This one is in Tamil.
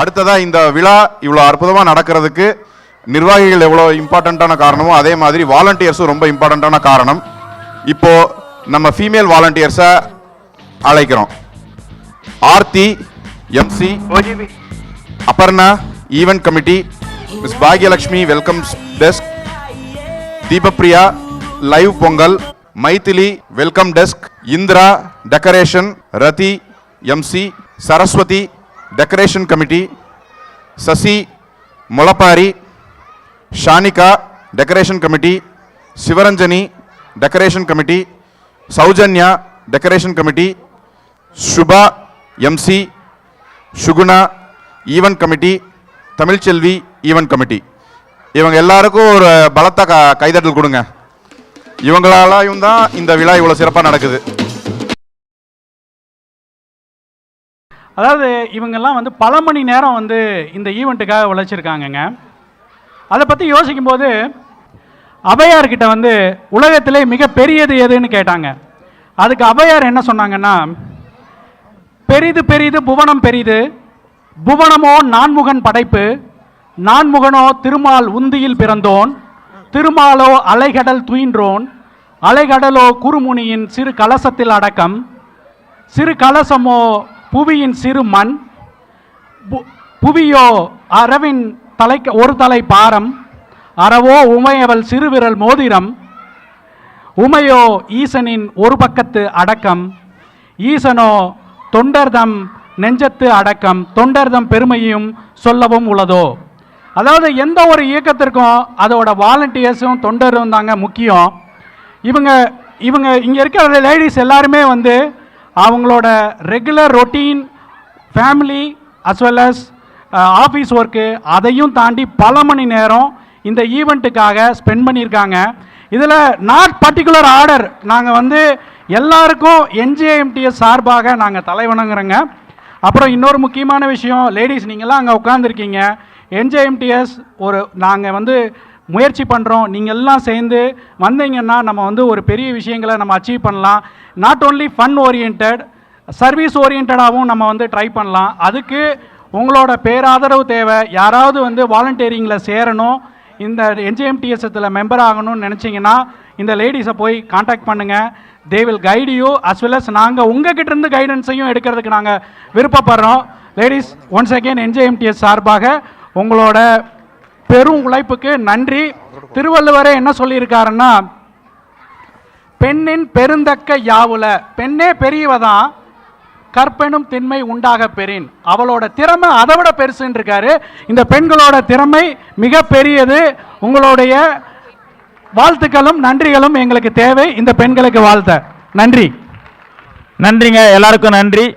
அடுத்ததா இந்த விழா இவ்வளோ அற்புதமாக நடக்கிறதுக்கு நிர்வாகிகள் எவ்வளோ இம்பார்ட்டண்ட்டான காரணமோ அதே மாதிரி வாலண்டியர்ஸும் ரொம்ப இம்பார்ட்டண்ட்டான காரணம். இப்போ நம்ம ஃபீமேல் வாலண்டியர்ஸை அழைக்கிறோம். Aarthi MC Aparna event committee miss Bhagyalakshmi welcome desk Deepapriya live Pongal Maithili welcome desk Indira decoration Rathi MC Saraswathi decoration committee Sasi முளப்பாரி Shanika decoration committee Sivaranjani decoration committee Soujanya decoration committee Subha MC Suguna event committee Tamilselvi event committee இவங்க எல்லாருக்கும் ஒரு பலத்த க கைதட்டல் கொடுங்க. இவங்களாலையும் தான் இந்த விழா இவ்வளோ சிறப்பாக நடக்குது. அதாவது இவங்கெல்லாம் வந்து பல மணி நேரம் வந்து இந்த ஈவெண்ட்டுக்காக உழைச்சிருக்காங்கங்க. அதை பற்றி யோசிக்கும்போது அபையார்கிட்ட வந்து உலகத்திலே மிக பெரியது எதுன்னு கேட்டாங்க. அதுக்கு அபையார் என்ன சொன்னாங்கன்னா பெரிது பெரிது புவனம் பெரிது புவனமோ நான்முகன் படைப்பு நான்முகனோ திருமால் உந்தியில் பிறந்தோன் திருமாலோ அலைகடல் துயின்றோன் அலைகடலோ குறுமுனியின் சிறு கலசத்தில் அடக்கம் சிறு கலசமோ புவியின் சிறு மண் பு- புவியோ அரவின் தலைக்க ஒரு தலை பாரம் அறவோ உமையவள் சிறுவிரல் மோதிரம் உமையோ ஈசனின் ஒரு பக்கத்து அடக்கம் ஈசனோ தொண்டர்தம் நெஞ்சத்து அடக்கம் தொண்டர்தம் பெருமையும் சொல்லவும் உள்ளதோ அதாவது எந்த ஒரு இயக்கத்திற்கும் அதோட வாலண்டியர்ஸும் தொண்டரும் தாங்க முக்கியம். இவங்க இவங்க இங்கே இருக்கிற லேடிஸ் எல்லாருமே வந்து அவங்களோட regular routine family as well as office work அதையும் தாண்டி பல மணி நேரம் இந்த ஈவெண்ட்டுக்காக ஸ்பெண்ட் பண்ணியிருக்காங்க. இதில் நாட் பர்டிகுலர் ஆர்டர் நாங்கள் வந்து எல்லாருக்கும் என்ஜேஎம்டிஎஸ் சார்பாக நாங்கள் தலைவணங்குறோங்க. அப்புறம் இன்னொரு முக்கியமான விஷயம் லேடிஸ் நீங்கள்லாம் அங்கே உட்காந்துருக்கீங்க என்ஜேஎம்டிஎஸ் ஒரு நாங்கள் வந்து முயற்சி பண்ணுறோம் நீங்கள் எல்லாம் சேர்ந்து வந்தீங்கன்னா நம்ம வந்து ஒரு பெரிய விஷயங்களை நம்ம அச்சீவ் பண்ணலாம். Not only fun oriented service ஓரியன்டாகவும் நம்ம வந்து ட்ரை பண்ணலாம். அதுக்கு உங்களோட பேராதரவு தேவை. யாராவது வந்து வாலண்டியரிங்கில் சேரணும். இந்த என்ஜிஎம்டிஎஸ்எத்தில் மெம்பர் ஆகணும்னு நினச்சிங்கன்னா இந்த லேடிஸை போய் காண்டாக்ட் பண்ணுங்கள் they will guide you as well as நாங்கள் உங்ககிட்ட இருந்து கைடன்ஸையும் எடுக்கிறதுக்கு நாங்கள் விருப்பப்படுறோம். லேடிஸ் ஒன்ஸ் அகேன் என்ஜிஎம்டிஎஸ் சார்பாக உங்களோட பெரும் உழைப்புக்கு நன்றி. திருவள்ளுவரே என்ன சொல்லியிருக்காருன்னா பெண்ணின் பெருந்தக்க யாவுல பெண்ணே பெரியவதான் கற்பெனும் திண்மை உண்டாக பெறின். அவளோட திறமை அதை விட பெருசுன்னு இருக்காரு. இந்த பெண்களோட திறமை மிக பெரியது. உங்களுடைய வாழ்த்துக்களும் நன்றிகளும் எங்களுக்கு தேவை. இந்த பெண்களுக்கு வாழ்த்த. நன்றி. நன்றிங்க. எல்லாருக்கும் நன்றி.